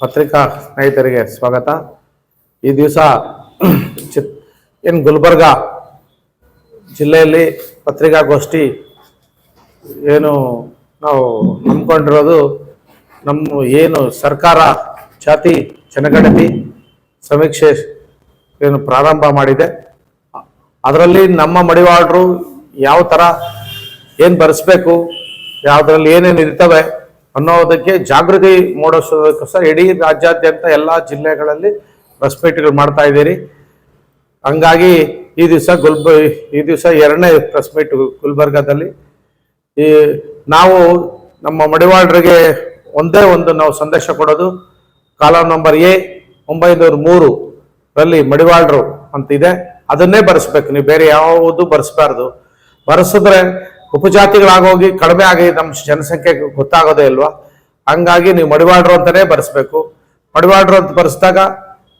ಪತ್ರಿಕಾ ಸ್ನೇಹಿತರಿಗೆ ಸ್ವಾಗತ. ಈ ದಿವಸ ಚಿತ್ ಏನು ಗುಲ್ಬರ್ಗ ಜಿಲ್ಲೆಯಲ್ಲಿ ಪತ್ರಿಕಾಗೋಷ್ಠಿ ಏನು ನಾವು ನಂಬ್ಕೊಂಡಿರೋದು ನಮ್ಮ ಏನು ಸರ್ಕಾರ ಜಾತಿ ಜನಗಣತಿ ಸಮೀಕ್ಷೆ ಏನು ಪ್ರಾರಂಭ ಮಾಡಿದೆ. ಅದರಲ್ಲಿ ನಮ್ಮ ಮಡಿವಾಳರು ಯಾವ ಥರ ಏನು ಬರೆಸ್ಬೇಕು? ಯಾವುದ್ರಲ್ಲಿ ಏನೇನು ಇರ್ತವೆ ಅನ್ನೋದಕ್ಕೆ ಜಾಗೃತಿ ಮೂಡಿಸೋದಕ್ಕೋಸ್ಕರ ಇಡೀ ರಾಜ್ಯಾದ್ಯಂತ ಎಲ್ಲ ಜಿಲ್ಲೆಗಳಲ್ಲಿ ಬಸ್ ಮೀಟ್ಗಳು ಮಾಡ್ತಾ ಇದ್ದೀರಿ. ಹಂಗಾಗಿ ಈ ದಿವಸ ಗುಲ್ಬ, ಈ ದಿವಸ ಎರಡನೇ ಪ್ರೆಸ್ ಮೀಟ್ ಗುಲ್ಬರ್ಗಾದಲ್ಲಿ. ಈ ನಾವು ನಮ್ಮ ಮಡಿವಾಳರಿಗೆ ಒಂದೇ ಒಂದು ನಾವು ಸಂದೇಶ ಕೊಡೋದು. ಕಾಲಂ ನಂಬರ್ ಎ, ಒಂಬೈನೂರ ಮೂರು ರಲ್ಲಿ ಮಡಿವಾಳರು ಅಂತ ಇದೆ. ಅದನ್ನೇ ಬರೆಸ್ಬೇಕು. ನೀವು ಬೇರೆ ಯಾವುದು ಬರೆಸ್ಬಾರ್ದು. ಬರೆಸಿದ್ರೆ ಉಪಜಾತಿಗಳಾಗೋಗಿ ಕಡಿಮೆ ಆಗಿ ನಮ್ಮ ಜನಸಂಖ್ಯೆ ಗೊತ್ತಾಗೋದೇ ಇಲ್ವಾ? ಹಂಗಾಗಿ ನೀವು ಮಡಿವಾಳರು ಅಂತಲೇ ಬರೆಸ್ಬೇಕು. ಮಡಿವಾಳರು ಅಂತ ಬರೆಸಿದಾಗ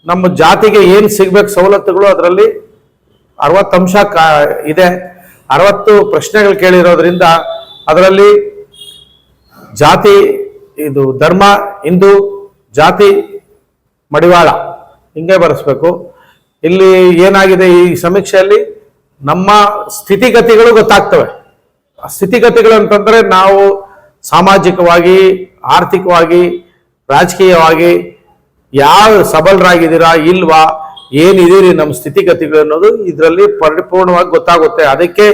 ನಮ್ಮ ಜಾತಿಗೆ ಏನು ಸಿಗ್ಬೇಕು ಸವಲತ್ತುಗಳು ಅದರಲ್ಲಿ? ಅರವತ್ತು ಅಂಶ ಕಾ ಇದೆ. ಅರವತ್ತು ಪ್ರಶ್ನೆಗಳು ಕೇಳಿರೋದ್ರಿಂದ ಅದರಲ್ಲಿ ಜಾತಿ, ಇದು ಧರ್ಮ, ಹಿಂದೂ, ಜಾತಿ, ಮಡಿವಾಳ ಹಿಂಗೆ ಬರೆಸ್ಬೇಕು. ಇಲ್ಲಿ ಏನಾಗಿದೆ ಈ ಸಮೀಕ್ಷೆಯಲ್ಲಿ? ನಮ್ಮ ಸ್ಥಿತಿಗತಿಗಳು ಗೊತ್ತಾಗ್ತವೆ. ಸ್ಥಿತಿಗತಿಗಳು ಅಂತಂದ್ರೆ ನಾವು ಸಾಮಾಜಿಕವಾಗಿ, ಆರ್ಥಿಕವಾಗಿ, ರಾಜಕೀಯವಾಗಿ ಯಾವ ಸಬಲರಾಗಿದ್ದೀರಾ, ಇಲ್ವಾ, ಏನಿದ್ದೀರಿ ನಮ್ಮ ಸ್ಥಿತಿಗತಿಗಳು ಅನ್ನೋದು ಇದರಲ್ಲಿ ಪರಿಪೂರ್ಣವಾಗಿ ಗೊತ್ತಾಗುತ್ತೆ. ಅದಕ್ಕೆ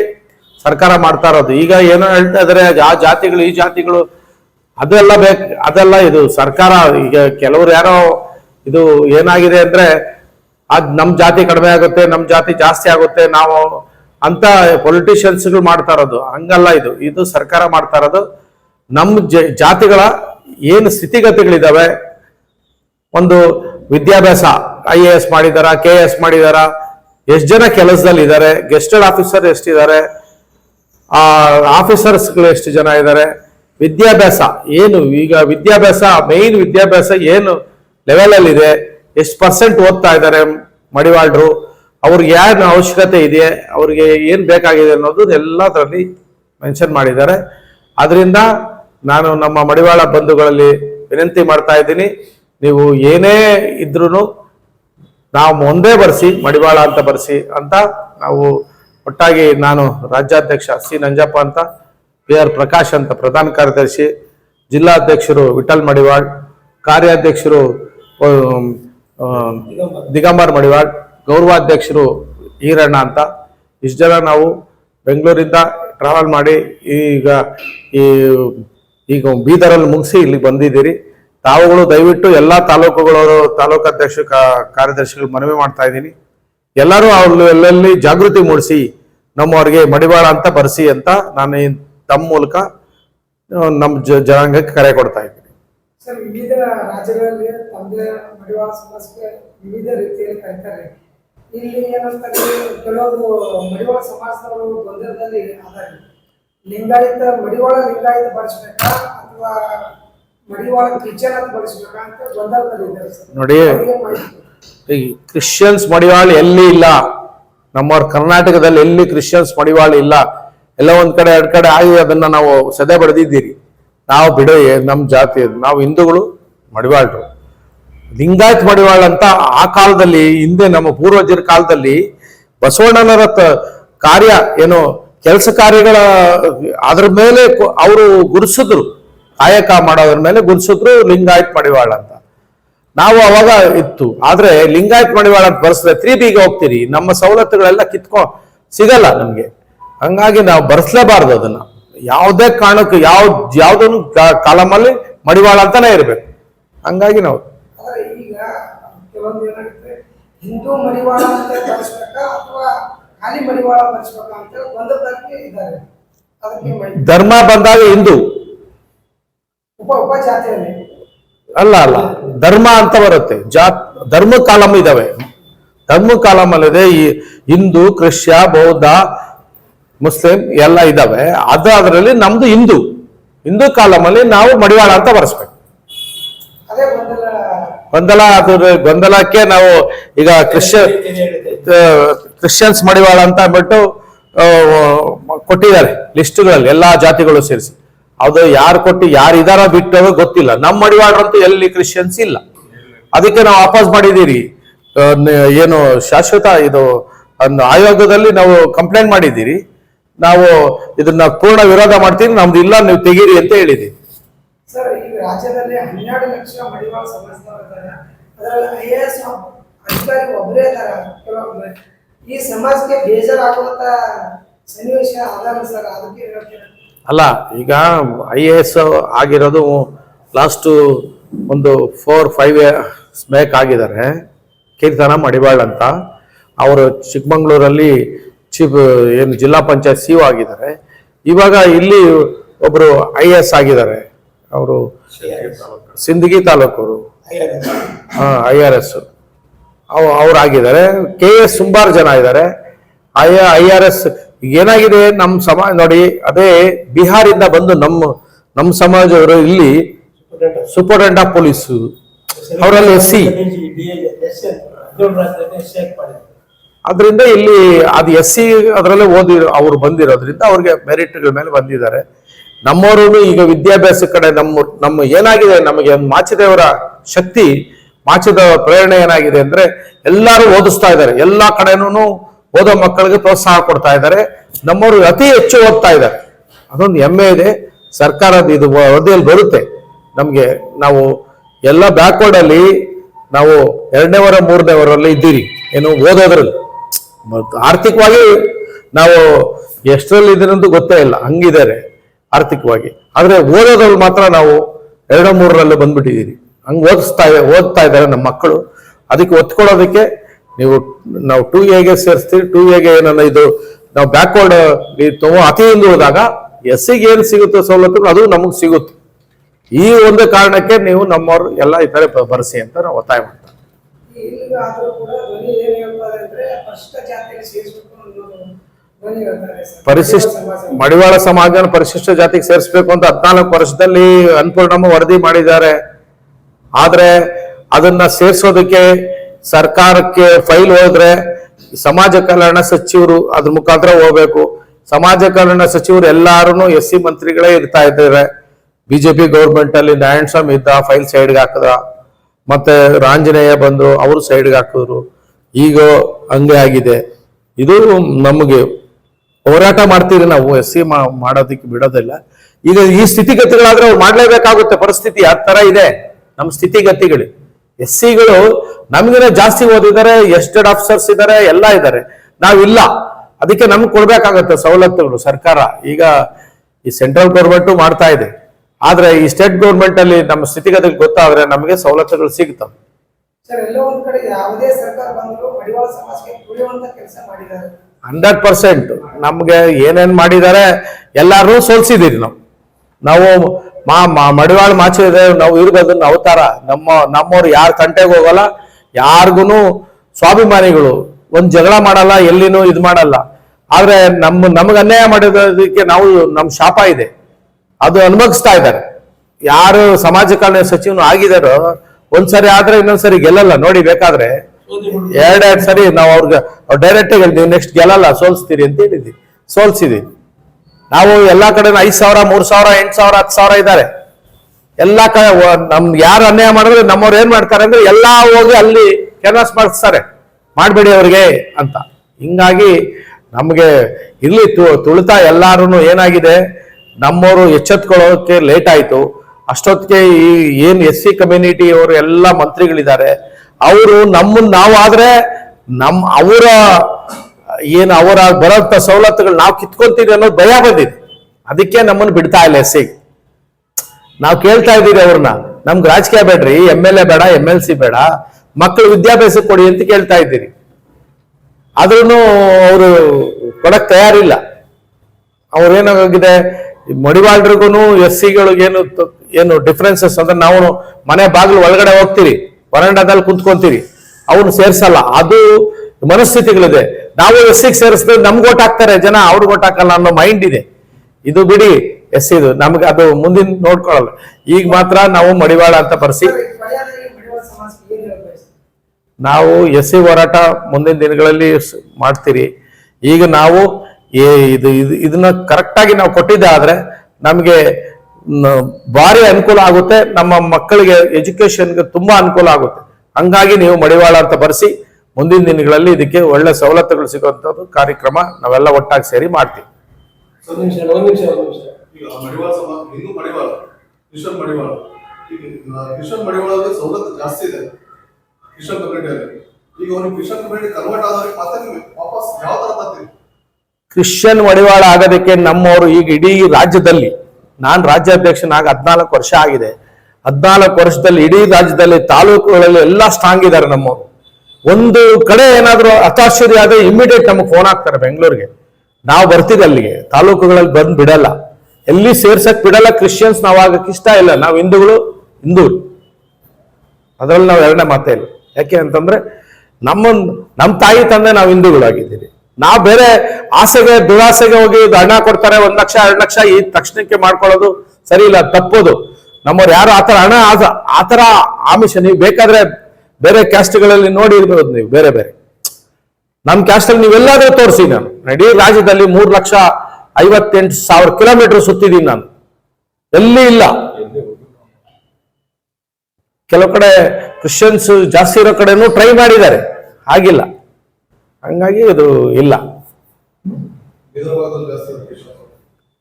ಸರ್ಕಾರ ಮಾಡ್ತಾ ಇರೋದು. ಈಗ ಏನೋ ಹೇಳ್ತಾ ಇದ್ರೆ ಆ ಜಾತಿಗಳು, ಈ ಜಾತಿಗಳು, ಅದೆಲ್ಲ ಬೇಕು, ಅದೆಲ್ಲ ಇದು ಸರ್ಕಾರ, ಈಗ ಕೆಲವರು ಯಾರೋ ಇದು ಏನಾಗಿದೆ ಅಂದ್ರೆ, ಅದ್ ನಮ್ ಜಾತಿ ಕಡಿಮೆ ಆಗುತ್ತೆ, ನಮ್ ಜಾತಿ ಜಾಸ್ತಿ ಆಗುತ್ತೆ, ನಾವು ಅಂತ ಪೊಲಿಟಿಷಿಯನ್ಸ್ಗಳು ಮಾಡ್ತಾ ಇರೋದು. ಹಂಗಲ್ಲ ಇದು. ಇದು ಸರ್ಕಾರ ಮಾಡ್ತಾ ಇರೋದು. ನಮ್ಮ ಜಾತಿಗಳ ಏನು ಸ್ಥಿತಿಗತಿಗಳಿದಾವೆ? ಒಂದು ವಿದ್ಯಾಭ್ಯಾಸ, ಐ ಎ ಎಸ್ ಮಾಡಿದಾರ, ಕೆ ಎಸ್ ಮಾಡಿದಾರ? ಎಷ್ಟು ಜನ ಕೆಲಸದಲ್ಲಿ ಇದ್ದಾರೆ ಗೆಸ್ಟೆಡ್ ಆಫೀಸರ್ ಎಷ್ಟಿದ್ದಾರೆ ಆ, ಆಫೀಸರ್ಸ್ಗಳು ಎಷ್ಟು ಜನ ಇದ್ದಾರೆ ವಿದ್ಯಾಭ್ಯಾಸ ಏನು? ಈಗ ವಿದ್ಯಾಭ್ಯಾಸ ಮೇನ್ ವಿದ್ಯಾಭ್ಯಾಸ ಏನು ಲೆವೆಲಲ್ಲಿದೆ ಎಷ್ಟು ಪರ್ಸೆಂಟ್ ಓದ್ತಾ ಇದ್ದಾರೆ ಮಡಿವಾಳ್ರು? ಅವ್ರಿಗೆ ಏನು ಅವಶ್ಯಕತೆ ಇದೆ, ಅವ್ರಿಗೆ ಏನು ಬೇಕಾಗಿದೆ ಅನ್ನೋದು ಎಲ್ಲದರಲ್ಲಿ ಮೆನ್ಷನ್ ಮಾಡಿದ್ದಾರೆ. ಅದರಿಂದ ನಾನು ನಮ್ಮ ಮಡಿವಾಳ ಬಂಧುಗಳಲ್ಲಿ ವಿನಂತಿ ಮಾಡ್ತಾ ಇದ್ದೀನಿ, ನೀವು ಏನೇ ಇದ್ರೂ ನಾವು ಒಂದೇ ಬರೆಸಿ, ಮಡಿವಾಳ ಅಂತ ಬರೆಸಿ ಅಂತ ನಾವು ಒಟ್ಟಾಗಿ ನಾನು ರಾಜ್ಯಾಧ್ಯಕ್ಷ ಸಿ ನಂಜಪ್ಪ ಅಂತ ಬಿ ಆರ್ ಪ್ರಕಾಶ್ ಅಂತ ಪ್ರಧಾನ ಕಾರ್ಯದರ್ಶಿ, ಜಿಲ್ಲಾಧ್ಯಕ್ಷರು ವಿಠಲ್ ಮಡಿವಾಳ್, ಕಾರ್ಯಾಧ್ಯಕ್ಷರು ದಿಗಂಬರ್ ಮಡಿವಾಳ್ ಗೌರವಾಧ್ಯಕ್ಷರು ಈರಣ್ಣ ಅಂತ. ಇಷ್ಟು ಜನ ನಾವು ಬೆಂಗಳೂರಿಂದ ಟ್ರಾವೆಲ್ ಮಾಡಿ ಈಗ ಈ, ಈಗ ಬೀದರಲ್ಲಿ ಮುಗಿಸಿ ಇಲ್ಲಿ ಬಂದಿದ್ದೀರಿ. ತಾವುಗಳು ದಯವಿಟ್ಟು ಎಲ್ಲ ತಾಲೂಕುಗಳವರು, ತಾಲೂಕು ಅಧ್ಯಕ್ಷ ಕಾ- ಕಾರ್ಯದರ್ಶಿಗಳು ಮನವಿ ಮಾಡ್ತಾ ಇದ್ದೀನಿ. ಎಲ್ಲರೂ ಅವ್ರು ಎಲ್ಲೆಲ್ಲಿ ಜಾಗೃತಿ ಮೂಡಿಸಿ, ನಮ್ಮವ್ರಿಗೆ ಮಡಿವಾಳ ಅಂತ ಬರೆಸಿ ಅಂತ ನಾನು ತಮ್ಮ ಮೂಲಕ ನಮ್ಮ ಜನಾಂಗಕ್ಕೆ ಕರೆ ಕೊಡ್ತಾ ಇದ್ದೀನಿ. ಸರ್, ವಿವಿಧ ರಾಜ್ಯಗಳಲ್ಲಿ ತಮ್ಮದೇ ಮಡಿವಾಳ ಸಮಾಜಕ್ಕೆ ವಿವಿಧ ರೀತಿಯಲ್ಲಿ ಕರೀತಾರೆ. ಇಲ್ಲಿ ಏನಂತಾರೆ ಕೆಲವೊಂದು ಮಡಿವಾಳ ಸಮಾಜದವರು ಗೊಂದಲದಲ್ಲಿ ಅದಾರೆ ಲಿಂಗಾಯತ ಮಡಿವಾಳ ಲಿಂಗಾಯತ ಬಳಸ್ಬೇಕಾ ಅಥವಾ ಮಡಿವಾಳ ಕ್ರಿಶ್ಚಿಯನ್ ಅಂತ ಬಳಸ್ಬೇಕಾ ಅಂತ ಗೊಂದಲದಲ್ಲಿ ಇದ್ದಾರೆ ಸರ್. ನೋಡಿ ಈ ಕ್ರಿಶ್ಚಿಯನ್ಸ್ ಮಡಿವಾಳ ಎಲ್ಲಿ ಇಲ್ಲ? ನಮ್ಮ ಕರ್ನಾಟಕದಲ್ಲಿ ಎಲ್ಲಿ ಕ್ರಿಶ್ಚಿಯನ್ಸ್ ಮಡಿವಾಳ ಇಲ್ಲ? ಎಲ್ಲ ಒಂದ್ ಕಡೆ ಎರಡ್ ಕಡೆ ಆಗಿ ಅದನ್ನ ನಾವು ಸದೆ ಬಡದಿದ್ದೀರಿ ನಾವು ಬಿಡು ನಮ್ ಜಾತಿ. ನಾವು ಹಿಂದೂಗಳು ಮಡಿವಾಳರು. ಲಿಂಗಾಯತ್ ಮಡಿವಾಳ ಅಂತ ಆ ಕಾಲದಲ್ಲಿ, ಹಿಂದೆ ನಮ್ಮ ಪೂರ್ವಜರ ಕಾಲದಲ್ಲಿ ಬಸವಣ್ಣನವರ ತ- ಕಾರ್ಯ ಏನು, ಕೆಲಸ ಕಾರ್ಯಗಳ, ಅದ್ರ ಮೇಲೆ ಅವರು ಗುರುಸಿದ್ರು. ಕಾಯಕ ಮಾಡೋದ್ರ ಮೇಲೆ ಗುರುಸಿದ್ರು ಲಿಂಗಾಯತ್ ಮಡಿವಾಳ ಅಂತ. ನಾವು ಅವಾಗ ಇತ್ತು. ಆದ್ರೆ ಲಿಂಗಾಯತ್ ಮಡಿವಾಳ ಅಂತ ಬರ್ಸಿದ್ರೆ ತ್ರೀ ಬಿಗೆ ಹೋಗ್ತೀರಿ. ನಮ್ಮ ಸವಲತ್ತುಗಳೆಲ್ಲ ಕಿತ್ಕೊ, ಸಿಗಲ್ಲ ನಮ್ಗೆ. ಹಂಗಾಗಿ ನಾವು ಬರ್ಸ್ಲೇಬಾರ್ದು ಅದನ್ನ. ಯಾವುದೇ ಕಾರಣಕ್ಕೂ, ಯಾವ, ಯಾವ್ದೊಂದು ಕಾಲಮಲ್ಲಿ ಮಡಿವಾಳ ಅಂತಾನೆ ಇರ್ಬೇಕು. ಹಂಗಾಗಿ ನಾವು ಕೆಲವೊಂದು ಏನಾಗುತ್ತೆ? ಹಿಂದೂ ಮಡಿವಾಳ ಅಂತ ಬಳಸ್ಬೇಕಾ ಅಥವಾ ಖಾಲಿ ಮಡಿವಾಳ ಬಳಸ್ಬೇಕಾ ಅಂತ ಗೊಂದಲದಲ್ಲಿ ಇದ್ದಾರೆ. ಅದಕ್ಕೆ. ಧರ್ಮ ಬಂದಾಗ ಹಿಂದೂ. ಉಪ ಉಪಜಾತಿಯಲ್ಲಿ. ಅಲ್ಲ ಅಲ್ಲ. ಧರ್ಮ ಅಂತ ಬರುತ್ತೆ. ಜಾತ್ ಧರ್ಮ ಕಾಲಂ ಇದಾವೆ. ಧರ್ಮ ಕಾಲಂ ಅಲ್ಲದೆ ಈ ಹಿಂದೂ ಕ್ರಿಶ್ಚಿಯ ಬೌದ್ಧ ಮುಸ್ಲಿಂ ಎಲ್ಲ ಇದಾವೆ. ಅದು ಅದರಲ್ಲಿ ನಮ್ದು ಹಿಂದೂ. ಹಿಂದೂ ಕಾಲಮಲ್ಲಿ ನಾವು ಮಡಿವಾಳ ಅಂತ ಬರೆಸ್ಬೇಕು. ಗೊಂದಲ ಅದು ಗೊಂದಲಕ್ಕೆ ನಾವು ಈಗ ಕ್ರಿಶ್ಚಿಯನ್ ಕ್ರಿಶ್ಚಿಯನ್ಸ್ ಮಡಿವಾಳ ಅಂತ ಅಂದ್ಬಿಟ್ಟು ಕೊಟ್ಟಿದ್ದಾರೆ ಲಿಸ್ಟ್ಗಳಲ್ಲಿ ಎಲ್ಲಾ ಜಾತಿಗಳು ಸೇರಿಸಿ. ಅದು ಯಾರು ಕೊಟ್ಟು ಯಾರು ಇದಾರ ಬಿಟ್ಟವ ಗೊತ್ತಿಲ್ಲ. ನಮ್ಮ ಮಡಿವಾಡ್ರಂತೂ ಎಲ್ಲಿ ಕ್ರಿಶ್ಚಿಯನ್ಸ್ ಇಲ್ಲ. ಅದಕ್ಕೆ ನಾವು ವಾಪಸ್ ಮಾಡಿದ್ದೀರಿ. ಏನು ಶಾಶ್ವತ ಇದು ಒಂದು ಆಯೋಗದಲ್ಲಿ ನಾವು ಕಂಪ್ಲೇಂಟ್ ಮಾಡಿದ್ದೀರಿ. ನಾವು ಇದನ್ನ ಪೂರ್ಣ ವಿರೋಧ ಮಾಡ್ತೀವಿ. ನಮ್ದು ಇಲ್ಲ ನೀವು ತೆಗೀರಿ ಅಂತ ಹೇಳಿದ್ದೀವಿ ಸರ್, ಈಗ ರಾಜ್ಯದಲ್ಲಿ ಹನ್ನೆರಡು ಲಕ್ಷ ಮಡಿವಾಳ ಸಮಸ್ಯೆ ಅದರಲ್ಲಿ ಐ ಎ ಎಸ್ ಅಧಿಕಾರಿ ಒಬ್ಬರೇ ಇದ್ದಾರೆ. ಈ ಸಮಾಜಕ್ಕೆ ಬೇಜಾರಾಗುವಂತ ಸನ್ನಿವೇಶ ಅದಾವ ಸರ್, ಅದಕ್ಕೆ ಹೇಳ್ತೀನಿ ಅಲ್ಲ, ಈಗ ಐ ಎ ಎಸ್ ಆಗಿರೋದು ಲಾಸ್ಟು ಒಂದು ಫೋರ್ ಫೈವ್ ಸ್ಮೇಕ್ ಆಗಿದ್ದಾರೆ. ಕೀರ್ತನ ಮಡಿವಾಳ್ ಅಂತ. ಅವರು ಚಿಕ್ಕಮಂಗ್ಳೂರಲ್ಲಿ ಚೀಫ್ ಏನು ಜಿಲ್ಲಾ ಪಂಚಾಯತ್ ಸಿ ಆಗಿದ್ದಾರೆ. ಇವಾಗ ಇಲ್ಲಿ ಒಬ್ಬರು ಐ ಎಸ್ ಆಗಿದ್ದಾರೆ. ಅವರು Sindagi ತಾಲೂಕವರು. I R S. ಅವರಾಗಿದ್ದಾರೆ. K S ಸುಮಾರು ಜನ ಇದ್ದಾರೆ. ಐ ಐ ಆರ್ ಎಸ್ ಏನಾಗಿದೆ ನಮ್ಮ ಸಮಾಜ ನೋಡಿ ಅದೇ ಬಿಹಾರಿಂದ ಬಂದು ನಮ್ಮ ನಮ್ಮ ಸಮಾಜದವರು ಇಲ್ಲಿ ಸೂಪರ್ ಆಫ್ ಪೊಲೀಸ್ ಅವರಲ್ಲಿ ಎಸ್ ಸಿ. ಅದರಿಂದ ಇಲ್ಲಿ ಅದು ಎಸ್ ಸಿ ಅದರಲ್ಲೇ ಓದಿರೋ ಅವ್ರು ಬಂದಿರೋದ್ರಿಂದ ಅವ್ರಿಗೆ ಮೆರಿಟ್ಗಳ ಮೇಲೆ ಬಂದಿದ್ದಾರೆ. ನಮ್ಮವರು ಈಗ ವಿದ್ಯಾಭ್ಯಾಸ ಕಡೆ ನಮ್ಮ ನಮ್ಮ ಏನಾಗಿದೆ, ನಮಗೆ ಮಾಚಿದೇವರ ಶಕ್ತಿ, ಮಾಚಿದವರ ಪ್ರೇರಣೆ ಏನಾಗಿದೆ ಅಂದ್ರೆ ಎಲ್ಲರೂ ಓದಿಸ್ತಾ ಇದ್ದಾರೆ. ಎಲ್ಲಾ ಕಡೆನೂ ಓದೋ ಮಕ್ಕಳಿಗೆ ಪ್ರೋತ್ಸಾಹ ಕೊಡ್ತಾ ಇದ್ದಾರೆ. ನಮ್ಮವರು ಅತಿ ಹೆಚ್ಚು ಓದ್ತಾ ಇದ್ದಾರೆ. ಅದೊಂದು ಹೆಮ್ಮೆ ಇದೆ. ಸರ್ಕಾರದ ಇದು ವರದಿಯಲ್ಲಿ ಬರುತ್ತೆ. ನಮಗೆ ನಾವು ಎಲ್ಲ ಬ್ಯಾಕ್ವರ್ಡ್ ಅಲ್ಲಿ ನಾವು ಎರಡನೇ ವರ ಮೂರನೇ ವರಲ್ಲಿ ಇದ್ದೀರಿ. ಏನು ಓದೋದ್ರಲ್ಲಿ. ಆರ್ಥಿಕವಾಗಿ ನಾವು ಎಷ್ಟರಲ್ಲಿ ಇದನ್ನಂತೂ ಗೊತ್ತೇ ಇಲ್ಲ. ಹಂಗಿದ್ದಾರೆ. ಆರ್ಥಿಕವಾಗಿ. ಆದ್ರೆ ಓದೋದ್ರಲ್ಲಿ ಮಾತ್ರ ನಾವು ಎರಡು ಮೂರರಲ್ಲಿ ಬಂದ್ಬಿಟ್ಟಿದ್ದೀರಿ ಹಂಗೆ ಓದಿಸ್ತಾ ಓದ್ತಾ ಇದ್ದಾರೆ ನಮ್ಮ ಮಕ್ಕಳು. ಅದಕ್ಕೆ ಒತ್ಕೊಳ್ಳೋದಕ್ಕೆ ನೀವು ನಾವು ಟೂ ಎಗೆ ಸೇರಿಸ್ತೀವಿ ಟೂ ಎಗೆ ಏನನ್ನ ಇದು ನಾವು ಬ್ಯಾಕ್ವರ್ಡ್ ಅತಿ ಹಿಂದುಳಿದಾಗ ಎಸ್ ಸಿಗೆ ಏನು ಸಿಗುತ್ತೋ ಸವಲತ್ತುಗಳು ಅದು ನಮಗೆ ಸಿಗುತ್ತೆ. ಈ ಒಂದು ಕಾರಣಕ್ಕೆ ನೀವು ನಮ್ಮವ್ರು ಎಲ್ಲ ಈ ತರ ಬರೆಸಿ ಅಂತ ನಾವು ಒತ್ತಾಯ ಮಾಡ್ತಾರೆ. ಪರಿಶಿಷ್ಟ ಮಡಿವಾಳ ಸಮಾಜನ ಪರಿಶಿಷ್ಟ ಜಾತಿಗೆ ಸೇರಿಸಬೇಕು ಅಂತ ಹದಿನಾಲ್ಕು ವರ್ಷದಲ್ಲಿ ಅನ್ಪೂರ್ಣಮ್ಮ ವರದಿ ಮಾಡಿದ್ದಾರೆ. ಆದ್ರೆ ಅದನ್ನ ಸೇರಿಸೋದಕ್ಕೆ ಸರ್ಕಾರಕ್ಕೆ ಫೈಲ್ ಹೋದ್ರೆ ಸಮಾಜ ಕಲ್ಯಾಣ ಸಚಿವರು ಅದ್ರ ಮುಖಾಂತರ ಹೋಗ್ಬೇಕು. ಸಮಾಜ ಕಲ್ಯಾಣ ಸಚಿವರು ಎಲ್ಲಾರು ಎಸ್ ಸಿ ಮಂತ್ರಿಗಳೇ ಇರ್ತಾ ಇದ್ದಾರೆ. ಬಿಜೆಪಿ ಗೌರ್ಮೆಂಟ್ ಅಲ್ಲಿ ನಾರಾಯಣ ಸ್ವಾಮಿ ಇದ್ದ, ಫೈಲ್ ಸೈಡ್ಗೆ ಹಾಕದ. ಮತ್ತೆ ರಾಂಜನೇಯ ಬಂದ್ರು, ಅವರು ಸೈಡ್ಗೆ ಹಾಕಿದ್ರು. ಈಗ ಹಂಗೆ ಆಗಿದೆ. ಇದು ನಮಗೆ ಹೋರಾಟ ಮಾಡ್ತೀರಿ ನಾವು ಎಸ್ ಸಿ ಮಾಡೋದಕ್ಕೆ ಬಿಡೋದಿಲ್ಲ. ಈಗ ಈ ಸ್ಥಿತಿಗತಿಗಳಾದ್ರೆ ಅವ್ರು ಮಾಡ್ಲೇಬೇಕಾಗುತ್ತೆ. ಪರಿಸ್ಥಿತಿ ಆ ತರ ಇದೆ. ನಮ್ಮ ಸ್ಥಿತಿಗತಿಗಳು. ಎಸ್ ಸಿಗಳು ನಮ್ಗಿನ ಜಾಸ್ತಿ ಓದಿದ್ದಾರೆ, ಎಸ್ಟೆಡ್ ಆಫೀಸರ್ಸ್ ಇದ್ದಾರೆ, ಎಲ್ಲ ಇದ್ದಾರೆ. ನಾವಿಲ್ಲ. ಅದಕ್ಕೆ ನಮ್ಗೆ ಕೊಡ್ಬೇಕಾಗತ್ತೆ ಸವಲತ್ತುಗಳು, ಸರ್ಕಾರ. ಈಗ ಈ ಸೆಂಟ್ರಲ್ ಗೌರ್ಮೆಂಟು ಮಾಡ್ತಾ ಇದೆ. ಆದ್ರೆ ಈ ಸ್ಟೇಟ್ ಗೌರ್ಮೆಂಟ್ ಅಲ್ಲಿ ನಮ್ಮ ಸ್ಥಿತಿಗತಿ ಗೊತ್ತಾದ್ರೆ ನಮಗೆ ಸವಲತ್ತುಗಳು ಸಿಗ್ತವೆ. ಯಾವುದೇ ಸರ್ಕಾರ ಬಂದ್ರು ಕೆಲಸ ಮಾಡಿದ್ದಾರೆ. ಹಂಡ್ರೆಡ್ ಪರ್ಸೆಂಟ್ ನಮಗೆ ಏನೇನ್ ಮಾಡಿದ್ದಾರೆ ಎಲ್ಲರೂ ಸೋಲ್ಸಿದೀರಿ ನಾವು. ನಾವು ಮಾ ಮಡಿವಾಳ ಮಾಚಿದ್ರೆ ನಾವು ನಾವು ಅದನ್ನ ಅವತಾರ. ನಮ್ಮ, ನಮ್ಮವ್ರು ಯಾರ ತಂಟೆಗೆ ಹೋಗಲ್ಲ ಯಾರಿಗೂ ಸ್ವಾಭಿಮಾನಿಗಳು. ಒಂದು ಜಗಳ ಮಾಡಲ್ಲ, ಎಲ್ಲಿನೂ ಇದು ಮಾಡಲ್ಲ. ಆದರೆ ನಮ್ಮ ನಮ್ಗೆ ಅನ್ಯಾಯ ಮಾಡಿರೋದಕ್ಕೆ ನಾವು ನಮ್ಮ ಶಾಪ ಇದೆ. ಅದು ಅನುಭವಿಸ್ತಾ ಇದ್ದಾರೆ. ಯಾರು ಸಮಾಜ ಕಲ್ಯಾಣ ಸಚಿವನು ಆಗಿದಾರೋ, ಒಂದ್ಸರಿ ಆದ್ರೆ ಇನ್ನೊಂದ್ಸರಿ ಗೆಲ್ಲಲ್ಲ. ನೋಡಿ, ಬೇಕಾದ್ರೆ ಎರಡೆರಡು ಸರಿ ನಾವು ಅವ್ರಿಗೆ ಡೈರೆಕ್ಟ್ ಆಗಿ ನೀವು ನೆಕ್ಸ್ಟ್ ಗೆಲ್ಲಲ್ಲ, ಸೋಲ್ಸ್ತೀರಿ ಅಂತ ಹೇಳಿದ್ವಿ. ಸೋಲ್ಸಿದೀವಿ. ನಾವು ಎಲ್ಲಾ ಕಡೆ ಐದ್ ಸಾವಿರ, ಮೂರ್ ಸಾವಿರ, ಎಂಟು ಸಾವಿರ, ಹತ್ತು ಸಾವಿರ ಇದ್ದಾರೆ. ಎಲ್ಲಾ ಕಡೆ ನಮ್ ಯಾರು ಅನ್ಯಾಯ ಮಾಡಿದ್ರೆ ನಮ್ಮವ್ರು ಏನ್ ಮಾಡ್ತಾರೆ ಅಂದ್ರೆ ಎಲ್ಲಾ ಹೋಗಿ ಅಲ್ಲಿ ಕೆನಸ್ ಮಾಡಿಸ್ತಾರೆ. ಮಾಡಬೇಡಿ ಅವ್ರಿಗೆ ಅಂತ. ಹಿಂಗಾಗಿ ನಮ್ಗೆ ಇಲ್ಲಿ ತುಳಿತ ಎಲ್ಲಾರು ಏನಾಗಿದೆ? ನಮ್ಮವರು ಎಚ್ಚೆತ್ಕೊಳ್ಳೋಕೆ ಲೇಟ್ ಆಯ್ತು. ಅಷ್ಟೊತ್ತಿಗೆ ಈ ಏನ್ ಎಸ್ ಸಿ ಕಮ್ಯುನಿಟಿ ಅವರು ಎಲ್ಲ ಮಂತ್ರಿಗಳಿದ್ದಾರೆ. ಅವರು ನಮ್ಮನ್ನ ನಾವು ಆದ್ರೆ ನಮ್ ಅವರ, ಏನು ಅವರ ಬರೋಂಥ ಸವಲತ್ತುಗಳು ನಾವು ಕಿತ್ಕೊಂತೀವಿ ಅನ್ನೋದು ಭಯ ಬಂದಿದೆ. ಅದಕ್ಕೆ ನಮ್ಮನ್ನು ಬಿಡ್ತಾ ಇಲ್ಲ ಎಸ್ ನಾವು ಕೇಳ್ತಾ ಇದ್ದೀವಿ ಅವ್ರನ್ನ, ನಮ್ಗೆ ರಾಜಕೀಯ ಬೇಡ್ರಿ, ಎಂ ಎಲ್ ಎ ಬೇಡ, ಎಂ ಎಲ್ ಸಿ ಬೇಡ ಮಕ್ಕಳು ವಿದ್ಯಾಭ್ಯಾಸ ಕೊಡಿ ಅಂತ ಕೇಳ್ತಾ ಇದ್ದೀರಿ. ಆದ್ರೂ ಅವರು ಕೊಡಕ್ ತಯಾರಿಲ್ಲ. ಅವ್ರೇನಾಗಿದೆ ಮಡಿವಾಳ್ರಿಗೂ ಎಸ್ ಸಿಗಳಿಗೇನು ಏನು ಡಿಫ್ರೆನ್ಸಸ್ ಅಂದ್ರೆ ನಾವು ಮನೆ ಬಾಗಿಲು ಒಳಗಡೆ ಹೋಗ್ತೀರಿ. ವರಂಡಾದಲ್ಲಿ ಕುಂತ್ಕೊಂತೀರಿ ಅವ್ನು ಸೇರ್ಸಲ್ಲ. ಅದು ಮನಸ್ಥಿತಿಗಳಿದೆ. ನಾವು ಎಸ್ ಸಿಗೆ ಸೇರಿಸಿದ್ರೆ ನಮ್ಗೆ ಓಟ್ ಹಾಕ್ತಾರೆ ಜನ, ಅವ್ರಿಗೆ ಓಟ್ ಹಾಕಲ್ಲ ಅನ್ನೋ ಮೈಂಡ್ ಇದೆ. ಇದು ಬಿಡಿ ಎಸ್ ಇದು ನಮ್ಗೆ ಅದು ಮುಂದಿನ ನೋಡ್ಕೊಳಲ್ಲ ಈಗ ಮಾತ್ರ ನಾವು ಮಡಿವಾಳ ಅಂತ ಹೇಳ್ಬೇಕು ನಾವು ಎಸ್ ಸಿ ಹೋರಾಟ ಮುಂದಿನ ದಿನಗಳಲ್ಲಿ ಮಾಡ್ತೀರಿ. ಈಗ ನಾವು ಇದು ಇದು, ಇದನ್ನ ಕರೆಕ್ಟಾಗಿ ನಾವು ಕೊಟ್ಟಿದ್ದೆ ಆದ್ರೆ ನಮಗೆ ಭಾರಿ ಅನುಕೂಲ ಆಗುತ್ತೆ. ನಮ್ಮ ಮಕ್ಕಳಿಗೆ ಎಜುಕೇಶನ್ಗೆ ತುಂಬಾ ಅನುಕೂಲ ಆಗುತ್ತೆ. ಹಂಗಾಗಿ ನೀವು ಮಡಿವಾಳ ಅಂತ ಬರೆಸಿ ಮುಂದಿನ ದಿನಗಳಲ್ಲಿ ಇದಕ್ಕೆ ಒಳ್ಳೆ ಸವಲತ್ತುಗಳು ಸಿಗುವಂಥದ್ದು ಕಾರ್ಯಕ್ರಮ ನಾವೆಲ್ಲ ಒಟ್ಟಾಗಿ ಸೇರಿ ಮಾಡ್ತೀವಿ. ಒಂದ್ ನಿಮಿಷ ಒಂದ್ ನಿಮಿಷ ಒಂದ್ ನಿಮಿಷ. ಮಡಿವಾಳ ಸಮ ಇನ್ನೂ ಮಡಿವಾಳ. ಕಿಶನ್ ಮಡಿವಾಳ. ಈಗ ಕಿಶನ್ ಮಡಿವಾಳದ ಸವಲತ್ತು ಜಾಸ್ತಿ ಇದೆ. ಕಿಶನ್ ಕಮ್ಯುನಿಟಿಯಲ್ಲಿ ಈಗ ಅವ್ರಿಗೆ ಕಿಶನ್ ಕಮ್ಯುನಿಟಿ ಕನ್ವರ್ಟ್ ಆದವ್ರಿಗೆ ಮತ್ತೆ ನೀವು ವಾಪಸ್ ಯಾವ ತರ ಕ್ರಿಶ್ಚಿಯನ್ ಮಡಿವಾಳ ಆಗೋದಕ್ಕೆ ನಮ್ಮವರು ಈಗ ಇಡೀ ರಾಜ್ಯದಲ್ಲಿ ನಾನು ರಾಜ್ಯಾಧ್ಯಕ್ಷನಾಗಿ ಹದಿನಾಲ್ಕು ವರ್ಷ ಆಗಿದೆ. ಹದ್ನಾಲ್ಕು ವರ್ಷದಲ್ಲಿ ಇಡೀ ರಾಜ್ಯದಲ್ಲಿ ತಾಲೂಕುಗಳಲ್ಲಿ ಎಲ್ಲ ಸ್ಟ್ರಾಂಗ್ ಇದ್ದಾರೆ ನಮ್ಮವರು. ಒಂದು ಕಡೆ ಏನಾದರೂ ಅತಾಶ್ಚರ್ಯ ಆದರೆ ಇಮಿಡಿಯೇಟ್ ನಮಗೆ ಫೋನ್ ಹಾಕ್ತಾರೆ ಬೆಂಗಳೂರಿಗೆ. ನಾವು ಬರ್ತೀವಿ ಅಲ್ಲಿಗೆ. ತಾಲೂಕುಗಳಲ್ಲಿ ಬಂದು ಬಿಡಲ್ಲ. ಎಲ್ಲಿ ಸೇರ್ಸಕ್ ಬಿಡಲ್ಲ ಕ್ರಿಶ್ಚಿಯನ್ಸ್ ನಾವು ಆಗಕ್ಕೆ ಇಷ್ಟ ಇಲ್ಲ. ನಾವು ಹಿಂದೂಗಳು, ಹಿಂದೂ. ಅದರಲ್ಲಿ ನಾವು ಎರಡನೇ ಮಾತೇ ಇಲ್ಲ. ಯಾಕೆ ಅಂತಂದ್ರೆ ನಮ್ಮ ನಮ್ಮ ತಾಯಿ ತಂದೆ ನಾವು ಹಿಂದೂಗಳಾಗಿದ್ದೀವಿ ನಾವು ಬೇರೆ ಆಸೆಗೆ, ದುರಾಸೆಗೆ ಹೋಗಿ ಹಣ ಕೊಡ್ತಾರೆ, ಒಂದ್ ಲಕ್ಷ, ಎರಡು ಲಕ್ಷ ಈ ತಕ್ಷಣಕ್ಕೆ ಮಾಡ್ಕೊಳ್ಳೋದು ಸರಿ ಇಲ್ಲ, ತಪ್ಪೋದು. ನಮ್ಮವ್ರು ಯಾರು ಆತರ ಹಣ ಆತರ ಆಮಿಷ, ನೀವು ಬೇಕಾದ್ರೆ ಬೇರೆ ಕ್ಯಾಸ್ಟ್ಗಳಲ್ಲಿ ನೋಡಿ ಇರ್ಬೋದು ನೀವು, ಬೇರೆ ಬೇರೆ. ನಮ್ಮ ಕ್ಯಾಸ್ಟಲ್ಲಿ ನೀವೆಲ್ಲಾದ್ರೂ ತೋರಿಸಿ ನಾನು. ಇಡೀ ರಾಜ್ಯದಲ್ಲಿ ಮೂರು ಲಕ್ಷ ಐವತ್ತೆಂಟು ಸಾವಿರ ಕಿಲೋಮೀಟರ್ ಸುತ್ತಿದ್ದೀನಿ ನಾನು. ಎಲ್ಲಿ ಇಲ್ಲ. ಕೆಲವು ಕಡೆ ಕ್ರಿಶ್ಚಿಯನ್ಸ್ ಜಾಸ್ತಿ ಇರೋ ಕಡೆನೂ ಟ್ರೈ ಮಾಡಿದ್ದಾರೆ. ಆಗಿಲ್ಲ ಹಂಗಾಗಿ ಅದು ಇಲ್ಲ.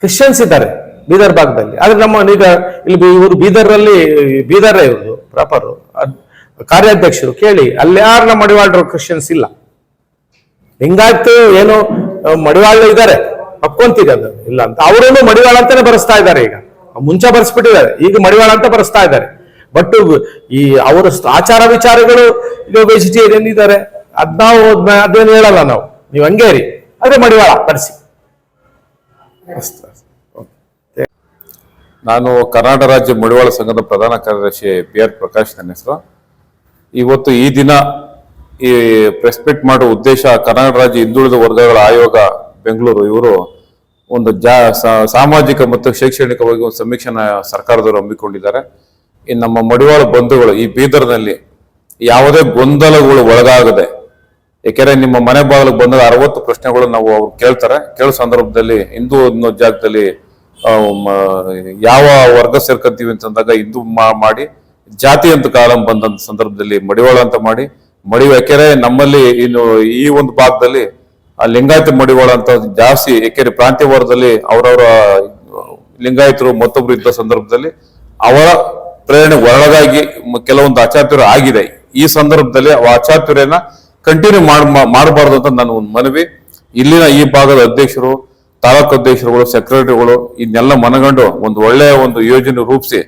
ಕ್ರಿಶ್ಚಿಯನ್ಸ್ ಇದ್ದಾರೆ ಬೀದರ್ ಭಾಗದಲ್ಲಿ. ಆದ್ರೆ ನಮ್ಮ ಈಗ ಇಲ್ಲಿ ಇವರು ಬೀದರ್ನಲ್ಲಿ ಬೀದರ್ ಇವರು ಪ್ರಾಪರ್ ಕಾರ್ಯಾಧ್ಯಕ್ಷರು ಕೇಳಿ ಅಲ್ಲಿ ಯಾರು ನಮ್ಮ ಮಡಿವಾಳರು ಕ್ರಿಶ್ಚಿಯನ್ಸ್ ಇಲ್ಲ. ಹಿಂಗಾಯ್ತು ಏನು ಮಡಿವಾಳ ಇದ್ದಾರೆ. ಒಪ್ಕೊಂತೀರಿ ಅದು. ಇಲ್ಲ ಅಂತ. ಅವರನ್ನು ಮಡಿವಾಳ ಅಂತಾನೆ ಬರೆಸ್ತಾ ಇದ್ದಾರೆ ಈಗ. ಮುಂಚೆ ಬರೆಸ್ಬಿಟ್ಟಿದ್ದಾರೆ. ಈಗ ಮಡಿವಾಳ ಅಂತ ಬರೆಸ್ತಾ ಇದ್ದಾರೆ. ಬಟ್ ಈ ಅವರ ಆಚಾರ ವಿಚಾರಗಳು ಈಗ ವೆಜಿಟೇರಿಯನ್ ಇದ್ದಾರೆ ಅದ್ ನಾವು ಅದ್ನ- ಹೇಳಲ್ಲ ನಾವು. ನೀವು ಹಂಗೆ ರೀ ಅದೇ ಮಡಿವಾಳ ಪಡಿಸಿ ನಾನು ಕರ್ನಾಟಕ ರಾಜ್ಯ ಮಡಿವಾಳ ಸಂಘದ ಪ್ರಧಾನ ಕಾರ್ಯದರ್ಶಿ ಪಿ ಆರ್ ಪ್ರಕಾಶ್ ನನ್ನ ಹೆಸರು. ಇವತ್ತು ಈ ದಿನ ಈ ಪ್ರೆಸ್ ಮೀಟ್ ಮಾಡುವ ಉದ್ದೇಶ ಕರ್ನಾಟಕ ರಾಜ್ಯ ಹಿಂದುಳಿದ ವರ್ಗಗಳ ಆಯೋಗ, ಬೆಂಗಳೂರು. ಇವರು ಒಂದು ಜಾ ಸಾಮಾಜಿಕ ಮತ್ತು ಶೈಕ್ಷಣಿಕವಾಗಿ ಒಂದು ಸಮೀಕ್ಷೆನ ಸರ್ಕಾರದವರು ಹಮ್ಮಿಕೊಂಡಿದ್ದಾರೆ. ಈ ನಮ್ಮ ಮಡಿವಾಳ ಬಂಧುಗಳು ಈ ಬೀದರ್ನಲ್ಲಿ ಯಾವುದೇ ಗೊಂದಲಗಳು ಒಳಗಾಗದೆ ಯಾಕೆಂದ್ರೆ ನಿಮ್ಮ ಮನೆ ಬಾಗಿಲಿಗೆ ಬಂದಾಗ ಅರವತ್ತು ಪ್ರಶ್ನೆಗಳು ನಾವು ಅವ್ರು ಕೇಳ್ತಾರೆ. ಕೇಳೋ ಸಂದರ್ಭದಲ್ಲಿ ಹಿಂದೂ ಅನ್ನೋ ಜಾಗದಲ್ಲಿ ಯಾವ ವರ್ಗ ಸೇರ್ಕೊಂತೀವಿ ಅಂತಂದಾಗ ಹಿಂದೂ ಮಾಡಿ, ಜಾತಿ ಅಂತ ಕಾಲಂ ಬಂದಂತ ಸಂದರ್ಭದಲ್ಲಿ ಮಡಿವಾಳ ಅಂತ ಮಾಡಿ ಮಡಿ ಯಾಕೆರೆ ನಮ್ಮಲ್ಲಿ ಇನ್ನು ಈ ಒಂದು ಭಾಗದಲ್ಲಿ ಲಿಂಗಾಯತ ಮಡಿವಾಳ ಅಂತ ಜಾಸ್ತಿ ಏಕೆರೆ ಪ್ರಾಂತ್ಯ ವಾರದಲ್ಲಿ ಅವರವರ ಲಿಂಗಾಯತರು ಮತ್ತೊಬ್ರು ಇದ್ದ ಸಂದರ್ಭದಲ್ಲಿ ಅವರ ಪ್ರೇರಣೆ ಒಳಗಾಗಿ ಕೆಲವೊಂದು ಆಚಾರ್ಯರು ಆಗಿದೆ. ಈ ಸಂದರ್ಭದಲ್ಲಿ ಆ ಅಚಾತುರ್ಯನ ಕಂಟಿನ್ಯೂ ಮಾಡಬಾರ್ದು ಅಂತ ನನ್ನ ಒಂದು ಮನವಿ. ಇಲ್ಲಿನ ಈ ಭಾಗದ ಅಧ್ಯಕ್ಷರು, ತಾಲೂಕು ಅಧ್ಯಕ್ಷರುಗಳು ಸೆಕ್ರೆಟರಿಗಳು ಇದನ್ನೆಲ್ಲ ಮನಗಂಡು ಒಂದು ಒಳ್ಳೆಯ ಒಂದು ಯೋಜನೆ ರೂಪಿಸಿ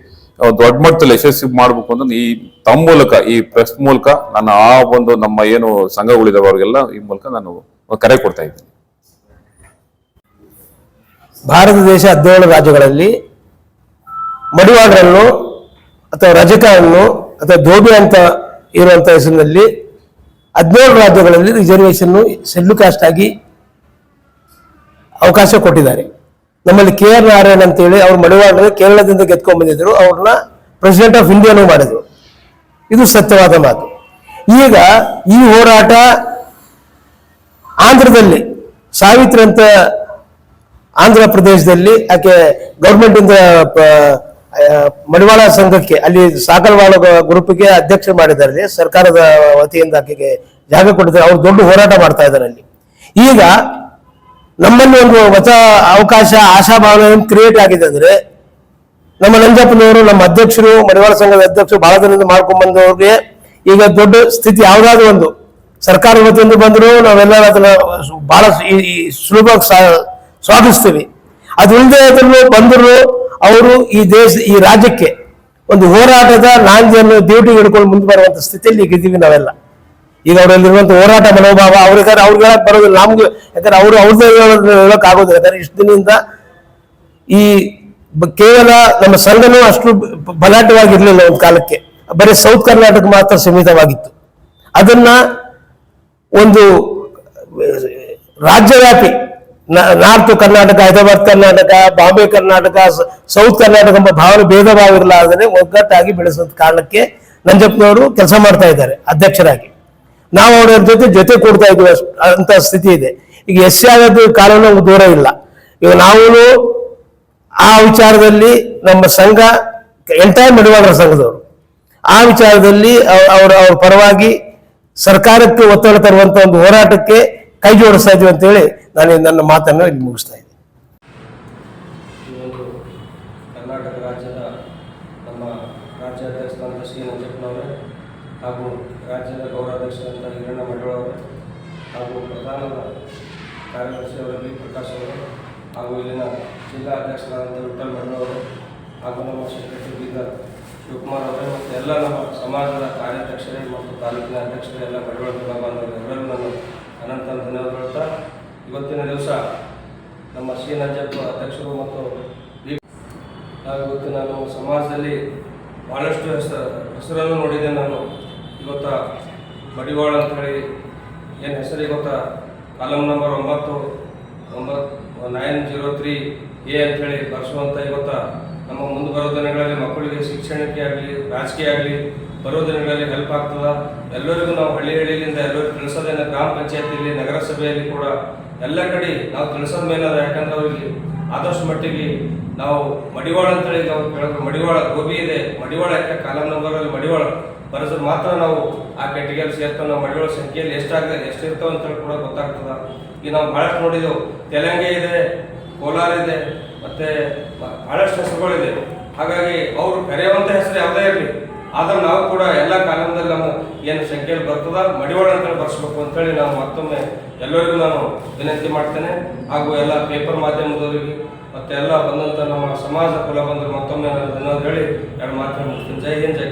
ದೊಡ್ಡ ಮಟ್ಟದಲ್ಲಿ ಯಶಸ್ವಿ ಮಾಡಬೇಕು ಅಂತ ಈ ತಮ್ಮ ಮೂಲಕ, ಈ ಪ್ರೆಸ್ ಮೂಲಕ ನಾನು ಆ ಒಂದು ನಮ್ಮ ಏನು ಸಂಘಗಳಿದಾವೆ ಅವರಿಗೆಲ್ಲ ಈ ಮೂಲಕ ನಾನು ಕರೆ ಕೊಡ್ತಾ ಇದ್ದೀನಿ. ಭಾರತ ದೇಶ ಹದಿನೇಳು ರಾಜ್ಯಗಳಲ್ಲಿ ಮಡಿವಾಡರನ್ನು ಅಥವಾ ರಜಕವನ್ನು ಅಥವಾ ಧೋಬಿ ಅಂತ ಇರುವಂತ ಹೆಸರಿನಲ್ಲಿ ಹದಿನೇಳು ರಾಜ್ಯಗಳಲ್ಲಿ ರಿಸರ್ವೇಶನ್ ಸೆಲ್ಲು ಕಾಸ್ಟ್ ಆಗಿ ಅವಕಾಶ ಕೊಟ್ಟಿದ್ದಾರೆ. ನಮ್ಮಲ್ಲಿ ಕೆ ಆರ್ ನಾರಾಯಣ್ ಅಂತೇಳಿ ಅವ್ರು ಮಡಿವಾಳರು ಕೇರಳದಿಂದ ಗೆದ್ಕೊಂಡ್ ಬಂದಿದ್ರು. ಅವ್ರನ್ನ ಪ್ರೆಸಿಡೆಂಟ್ ಆಫ್ ಇಂಡಿಯಾನು ಮಾಡಿದ್ರು. ಇದು ಸತ್ಯವಾದ ಮಾತು. ಈಗ ಈ ಹೋರಾಟ ಆಂಧ್ರದಲ್ಲಿ ಸಾವಿತ್ರಿ ಅಂತ ಆಂಧ್ರ ಪ್ರದೇಶದಲ್ಲಿ, ಆಕೆ ಗೌರ್ಮೆಂಟ್ ಇಂದ ಮಡಿವಾಳ ಸಂಘಕ್ಕೆ ಅಲ್ಲಿ ಸಾಕಲ್ವಾಳ ಗ್ರೂಪ್ಗೆ ಅಧ್ಯಕ್ಷ ಮಾಡಿದ್ದಾರೆ. ಸರ್ಕಾರದ ವತಿಯಿಂದ ಆಕೆಗೆ ಜಾಗ ಕೊಟ್ಟಿದ್ದಾರೆ. ಅವ್ರು ದೊಡ್ಡ ಹೋರಾಟ ಮಾಡ್ತಾ ಇದ್ದಾರೆ ಅಲ್ಲಿ. ಈಗ ನಮ್ಮಲ್ಲಿ ಒಂದು ಹೊಸ ಅವಕಾಶ ಆಶಾಭಾವನೆ ಕ್ರಿಯೇಟ್ ಆಗಿದೆ ಅಂದ್ರೆ ನಮ್ಮ ನಂಜಪ್ಪನವರು, ನಮ್ಮ ಅಧ್ಯಕ್ಷರು, ಮಡಿವಾಳ ಸಂಘದ ಅಧ್ಯಕ್ಷರು ಬಹಳ ದಿನದಿಂದ ಮಾಡ್ಕೊಂಡ್ ಬಂದವ್ರಿಗೆ ಈಗ ದೊಡ್ಡ ಸ್ಥಿತಿ ಯಾವ್ದಾದ್ರು ಒಂದು. ಸರ್ಕಾರ ವತಿಯಿಂದ ಬಂದ್ರು ನಾವೆಲ್ಲ ಅದನ್ನ ಬಹಳ ಸುಲಭವಾಗಿ ಸ್ವಾ- ಸ್ವಾಗತಿಸ್ತೀವಿ ಅದು ಇಲ್ಲದೆ ಅದನ್ನು ಬಂದರು ಅವರು ಈ ದೇಶ, ಈ ರಾಜ್ಯಕ್ಕೆ ಒಂದು ಹೋರಾಟದ ನಾಂದಿಯನ್ನು ಡ್ಯೂಟಿ ಹಿಡ್ಕೊಂಡು ಮುಂದೆ ಬರುವಂತ ಸ್ಥಿತಿಯಲ್ಲಿ ಇದ್ದೀವಿ ನಾವೆಲ್ಲ. ಈಗ ಅವರಲ್ಲಿರುವಂತ ಹೋರಾಟ ಮನೋಭಾವ ಅವ್ರಿಗಾದ್ರೆ ಅವ್ರಿಗೆ ಬರೋದಿಲ್ಲ. ನಮ್ಗೆ ಯಾಕಂದ್ರೆ ಅವರು ಅವ್ರದ್ದೇ ಹೇಳೋಕ್ ಆಗೋದಿಲ್ಲ. ಯಾಕಂದ್ರೆ ಇಷ್ಟು ದಿನದಿಂದ ಈ ಕೇವಲ ನಮ್ಮ ಸಂಘನೂ ಅಷ್ಟು ಬಲಾಢ್ಯವಾಗಿರ್ಲಿಲ್ಲ ಒಂದು ಕಾಲಕ್ಕೆ. ಬರೀ ಸೌತ್ ಕರ್ನಾಟಕ ಮಾತ್ರ ಸೀಮಿತವಾಗಿತ್ತು. ಅದನ್ನ ಒಂದು ರಾಜ್ಯವ್ಯಾಪಿ ನಾರ್ತ್ ಕರ್ನಾಟಕ, ಹೈದರಾಬಾದ್ ಕರ್ನಾಟಕ, ಬಾಂಬೆ ಕರ್ನಾಟಕ ಸೌತ್ ಕರ್ನಾಟಕ ಎಂಬ ಭಾವನೆ ಭೇದ ಭಾವ ಇರಲಾರದೆ ಒಗ್ಗಟ್ಟಾಗಿ ಬೆಳೆಸೋದ್ ಕಾರಣಕ್ಕೆ ನಂಜಪ್ಪನವರು ಕೆಲಸ ಮಾಡ್ತಾ ಇದ್ದಾರೆ, ಅಧ್ಯಕ್ಷರಾಗಿ. ನಾವು ಅವರ ಜೊತೆ ಜೊತೆ ಕೊಡ್ತಾ ಇದ್ದೀವಿ ಅಂತ ಸ್ಥಿತಿ ಇದೆ. ಈಗ ಎಸ್ ಆಗೋದು ಕಾರಣ ದೂರ ಇಲ್ಲ. ಈಗ ನಾವು ಆ ವಿಚಾರದಲ್ಲಿ ನಮ್ಮ ಸಂಘ, ಎಂಟೈರ್ ಮಡಿವಾಳರ ಸಂಘದವರು. ಆ ವಿಚಾರದಲ್ಲಿ ಅವರ, ಅವ್ರ ಪರವಾಗಿ ಸರ್ಕಾರಕ್ಕೆ ಒತ್ತಡ ತರುವಂತ ಒಂದು ಹೋರಾಟಕ್ಕೆ ಕೈ ಜೋಡಿಸ್ತಾ ಇದ್ದೀವಿ ಅಂತೇಳಿ ನಾನು ನನ್ನ ಮಾತನ್ನು ಇಲ್ಲಿ ಮುಗಿಸ್ತಾ ಇದ್ದೀನಿ. ಕರ್ನಾಟಕ ರಾಜ್ಯದ ನಮ್ಮ ರಾಜ್ಯಾಧ್ಯಕ್ಷರಾದ ಶ್ರೀ ನಂಜಪ್ಪನವರೇ ಹಾಗೂ ರಾಜ್ಯದ ಗೌರವಾಧ್ಯಕ್ಷರಾದ ಹಿರಣ್ಣ ಮಂಡಳವರೇ ಹಾಗೂ ಪ್ರಧಾನ ಕಾರ್ಯದರ್ಶಿಯವರ ಬಿ ಪ್ರಕಾಶ್ ಅವರು ಹಾಗೂ ಇಲ್ಲಿನ ಜಿಲ್ಲಾ ಅಧ್ಯಕ್ಷರಾದಂಥ ವಿಠಲ್ ಮಂಡಳವರು ಹಾಗೂ ನಮ್ಮ ಸೆಕ್ರೆಟರಿ ಬೀದರ್ ಅವರೇ ಮತ್ತು ಎಲ್ಲ ನಮ್ಮ ಸಮಾಜದ ಕಾರ್ಯಾಧ್ಯಕ್ಷರೇ ಮತ್ತು ತಾಲೂಕಿನ ಅಧ್ಯಕ್ಷರೇ ಎಲ್ಲ ಮಡಿವಾಳ ಬಾಂಧವರು ಎಲ್ಲರೂ ನಾನು ಅನಂತ ಧನ್ಯವಾದ ಇವತ್ತಿನ ದಿವಸ ನಮ್ಮ ಶ್ರೀ ನಂಜಪ್ಪ ಅಧ್ಯಕ್ಷರು ಮತ್ತು ಇವತ್ತು ನಾನು ಸಮಾಜದಲ್ಲಿ ಭಾಳಷ್ಟು ಹೆಸರು ಹೆಸರನ್ನು ನೋಡಿದೆ. ನಾನು ಇವತ್ತ ಬಡಿವಾಳ ಅಂತ ಹೇಳಿ ಏನು ಹೆಸರು ಇವತ್ತ? ಕಾಲಮ್ ನಂಬರ್ ಒಂಬತ್ತು ಒಂಬತ್ತು ನೈನ್ ಜೀರೋ ತ್ರೀ ಎ ಹೇಳಿ ಇವತ್ತು ಇವತ್ತ ನಮ್ಮ ಮುಂದೆ ಬರೋ ದಿನಗಳಲ್ಲಿ ಮಕ್ಕಳಿಗೆ ಶಿಕ್ಷಣಕ್ಕೆ ಆಗಲಿ, ರಾಜಕೀಯ ಆಗಲಿ ಬರೋ ದಿನಗಳಲ್ಲಿ ಹೆಲ್ಪ್ ಆಗ್ತದ. ಎಲ್ಲರಿಗೂ ನಾವು ಹಳ್ಳಿ ಹಳ್ಳಿಯಿಂದ ಎಲ್ಲರಿಗೂ ತಿಳಿಸೋದೇನ ಗ್ರಾಮ ಪಂಚಾಯತಿಯಲ್ಲಿ, ನಗರಸಭೆಯಲ್ಲಿ ಕೂಡ ಎಲ್ಲ ಕಡೆ ನಾವು ತಿಳಿಸೋದ್ ಅದು ಯಾಕಂದ್ರೆ ಅವ್ರಿಗೆ ಆದಷ್ಟು ಮಟ್ಟಿಗೆ ನಾವು ಮಡಿವಾಳ ಅಂತೇಳಿ ನಾವು ಕೇಳಿದ್ರು ಮಡಿವಾಳ ಗೋಬಿ ಇದೆ. ಮಡಿವಾಳ ಯಾಕೆ? ಕಾಲಮ್ ನಂಬರ್ ಅಲ್ಲಿ ಮಡಿವಾಳ. ಬರೆದ್ರೆ ಮಾತ್ರ ನಾವು ಆ ಕೆಟಗರಿ ಸೇರ್ತಾವೆ ನಾವು ಮಡಿವಾಳ ಸಂಖ್ಯೆಯಲ್ಲಿ ಎಷ್ಟಾಗ್ತದೆ ಎಷ್ಟಿರ್ತಾವ ಅಂತ ಹೇಳಿ ಕೂಡ ಗೊತ್ತಾಗ್ತದ. ಈಗ ನಾವು ಬಹಳಷ್ಟು ನೋಡಿದೆವು. ತೆಲಂಗೆ ಇದೆ, ಕೋಲಾರ ಇದೆ, ಮತ್ತೆ ಬಹಳಷ್ಟು ಹೆಸರುಗಳಿದೆ. ಹಾಗಾಗಿ ಅವರು ಕರೆಯುವಂತ ಹೆಸರು ಯಾವುದೇ ಇರಲಿ. ಆದ್ರೆ ನಾವು ಕೂಡ ಎಲ್ಲ ಕಾಲದಲ್ಲಿ ನಮ್ಮ ಏನು ಸಂಖ್ಯೆಯಲ್ಲಿ ಬರ್ತದ, ಮಡಿವಾಳ ಅಂತೇಳಿ ಬರ್ಸ್ಬೇಕು ಅಂತೇಳಿ ನಾವು ಮತ್ತೊಮ್ಮೆ ಎಲ್ಲರಿಗೂ ನಾನು ವಿನಂತಿ ಮಾಡ್ತೇನೆ ಹಾಗೂ ಎಲ್ಲ ಪೇಪರ್ ಮಾಧ್ಯಮದವರಿಗೆ ಮತ್ತೆ ಎಲ್ಲ ಬಂದಂತ ನಮ್ಮ ಸಮಾಜ ಕುಲ ಬಂದರು ಮತ್ತೊಮ್ಮೆ ನಾನು ಹೇಳಿ ಎರಡು ಮುಗಿಸ್ತೀನಿ ಜೈ ಹಿಂದ್, ಜೈ.